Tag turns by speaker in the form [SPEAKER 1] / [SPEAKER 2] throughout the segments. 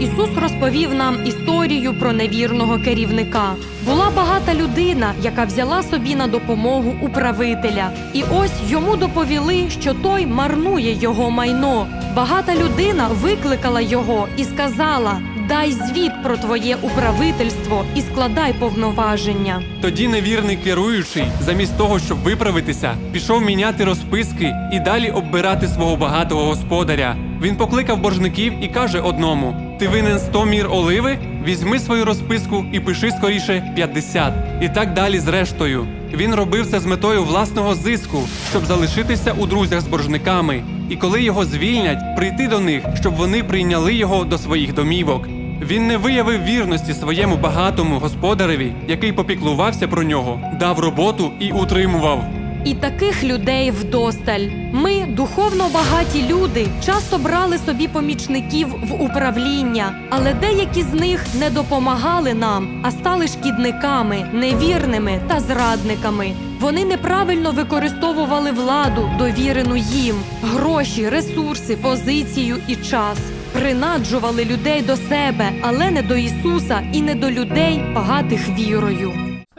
[SPEAKER 1] Ісус розповів нам історію про невірного керівника. Була багата людина, яка взяла собі на допомогу управителя. І ось йому доповіли, що той марнує його майно. Багата людина викликала його і сказала: Дай звіт про твоє управительство і складай повноваження.
[SPEAKER 2] Тоді невірний керуючий, замість того, щоб виправитися, пішов міняти розписки і далі оббирати свого багатого господаря. Він покликав боржників і каже одному: Ти винен 100 мір оливи? Візьми свою розписку і пиши скоріше 50. І так далі з рештою. Він робив це з метою власного зиску, щоб залишитися у друзях з боржниками, і коли його звільнять, прийти до них, щоб вони прийняли його до своїх домівок. Він не виявив вірності своєму багатому господареві, який попіклувався про нього, дав роботу і утримував.
[SPEAKER 1] І таких людей вдосталь. Ми, духовно багаті люди, часто брали собі помічників в управління, але деякі з них не допомагали нам, а стали шкідниками, невірними та зрадниками. Вони неправильно використовували владу, довірену їм, гроші, ресурси, позицію і час. Принаджували людей до себе, але не до Ісуса і не до людей, багатих вірою.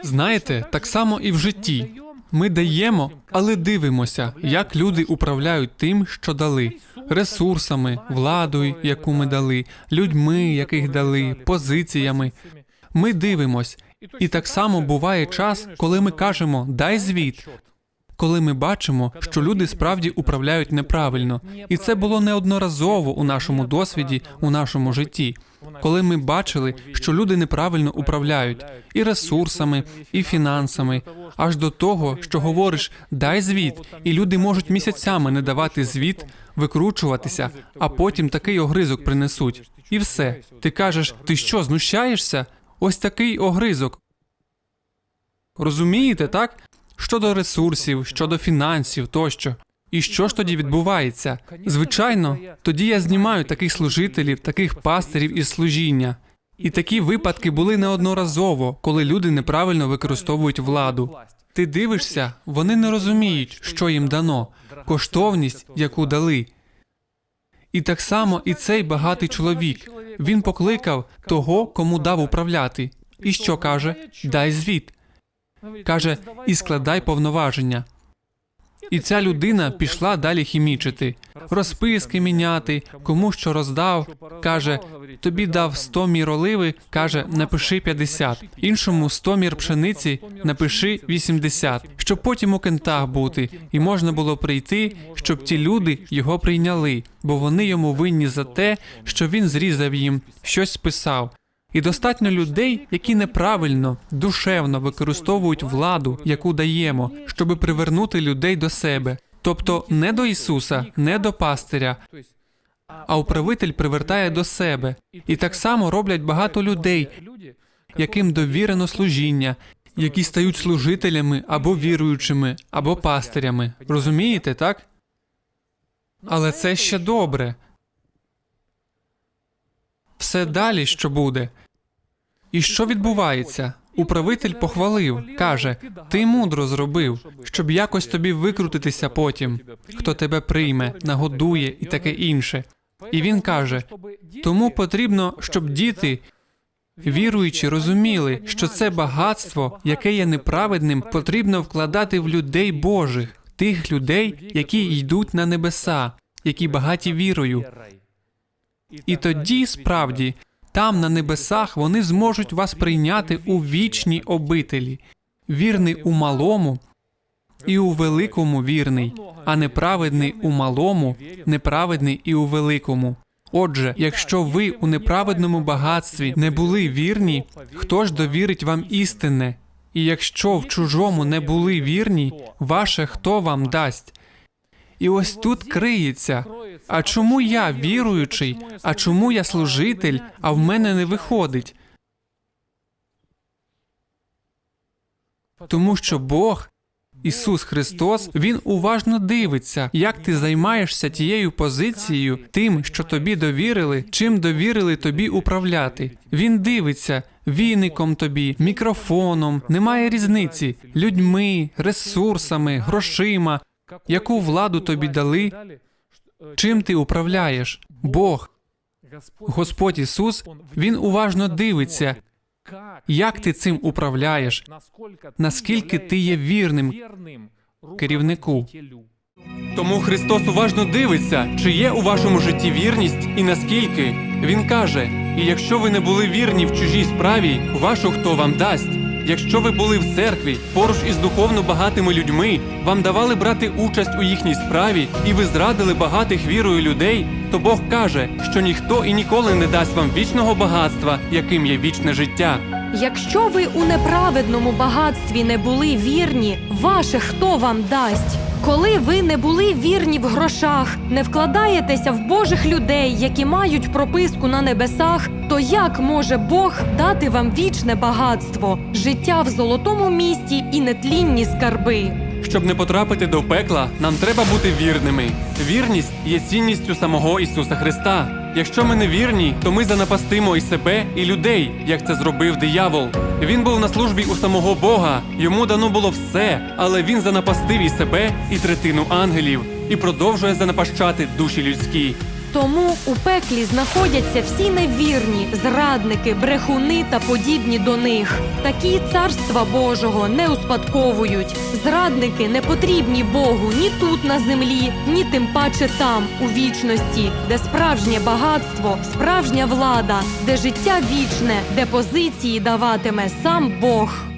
[SPEAKER 2] Знаєте, так само і в житті. Ми даємо, але дивимося, як люди управляють тим, що дали ресурсами, владою, яку ми дали, людьми, яких дали, позиціями. Ми дивимось, і так само буває час, коли ми кажемо дай звіт. Коли ми бачимо, що люди справді управляють неправильно, і це було неодноразово у нашому досвіді, у нашому житті, коли ми бачили, що люди неправильно управляють і ресурсами, і фінансами, аж до того, що говориш дай звіт, і люди можуть місяцями не давати звіт, викручуватися, а потім такий огризок принесуть. І все. Ти кажеш, ти що, знущаєшся? Ось такий огризок. Розумієте, так? Щодо ресурсів, щодо фінансів тощо. І що ж тоді відбувається? Звичайно, тоді я знімаю таких служителів, таких пастирів із служіння. І такі випадки були неодноразово, коли люди неправильно використовують владу. Ти дивишся, вони не розуміють, що їм дано, коштовність, яку дали. І так само і цей багатий чоловік. Він покликав того, кому дав управляти. І що каже? Дай звіт. Каже, і складай повноваження. І ця людина пішла далі хімічити, розписки міняти, кому що роздав. Каже, тобі дав 100 мір оливи, каже, напиши 50. Іншому 100 мір пшениці, напиши 80, щоб потім у кентах бути, і можна було прийти, щоб ті люди його прийняли, бо вони йому винні за те, що він зрізав їм, щось списав. І достатньо людей, які неправильно, душевно використовують владу, яку даємо, щоб привернути людей до себе. Тобто не до Ісуса, не до пастиря, а управитель привертає до себе. І так само роблять багато людей, яким довірено служіння, які стають служителями або віруючими, або пастирями. Розумієте, так? Але це ще добре. Все далі, що буде. І що відбувається? Управитель похвалив, каже: Ти мудро зробив, щоб якось тобі викрутитися потім, хто тебе прийме, нагодує і таке інше. І він каже: тому потрібно, щоб діти, віруючи, розуміли, що це багатство, яке є неправедним, потрібно вкладати в людей Божих, тих людей, які йдуть на небеса, які багаті вірою. І тоді справді там на небесах вони зможуть вас прийняти у вічній обителі, вірний у малому і у великому вірний, а неправедний у малому, неправедний і у великому. Отже, якщо ви у неправедному багатстві не були вірні, хто ж довірить вам істинне? І якщо в чужому не були вірні, ваше хто вам дасть? І ось тут криється. А чому я віруючий? А чому я служитель, а в мене не виходить? Тому що Бог, Ісус Христос, Він уважно дивиться, як ти займаєшся тією позицією, тим, що тобі довірили, чим довірили тобі управляти. Він дивиться віником тобі, мікрофоном, немає різниці, людьми, ресурсами, грошима, яку владу тобі дали, чим ти управляєш? Бог. Господь Ісус, Він уважно дивиться, як ти цим управляєш, наскільки ти є вірним керівнику. Тому Христос уважно дивиться, чи є у вашому житті вірність і наскільки. Він каже: і якщо ви не були вірні в чужій справі, вашу хто вам дасть. Якщо ви були в церкві поруч із духовно багатими людьми, вам давали брати участь у їхній справі, і ви зрадили багатих вірою людей, то Бог каже, що ніхто і ніколи не дасть вам вічного багатства, яким є вічне життя.
[SPEAKER 1] Якщо ви у неправедному багатстві не були вірні, ваше хто вам дасть? Коли ви не були вірні в грошах, не вкладаєтеся в Божих людей, які мають прописку на небесах, то як може Бог дати вам вічне багатство, життя в золотому місті і нетлінні скарби?
[SPEAKER 2] Щоб не потрапити до пекла, нам треба бути вірними. Вірність є цінністю самого Ісуса Христа. Якщо ми не вірні, то ми занапастимо і себе, і людей, як це зробив диявол. Він був на службі у самого Бога, йому дано було все, але він занапастив і себе, і третину ангелів, і продовжує занапащати душі людські.
[SPEAKER 1] Тому у пеклі знаходяться всі невірні, зрадники, брехуни та подібні до них. Такі царства Божого не успадковують. Зрадники не потрібні Богу ні тут на землі, ні тим паче там, у вічності, де справжнє багатство, справжня влада, де життя вічне, де позиції даватиме сам Бог.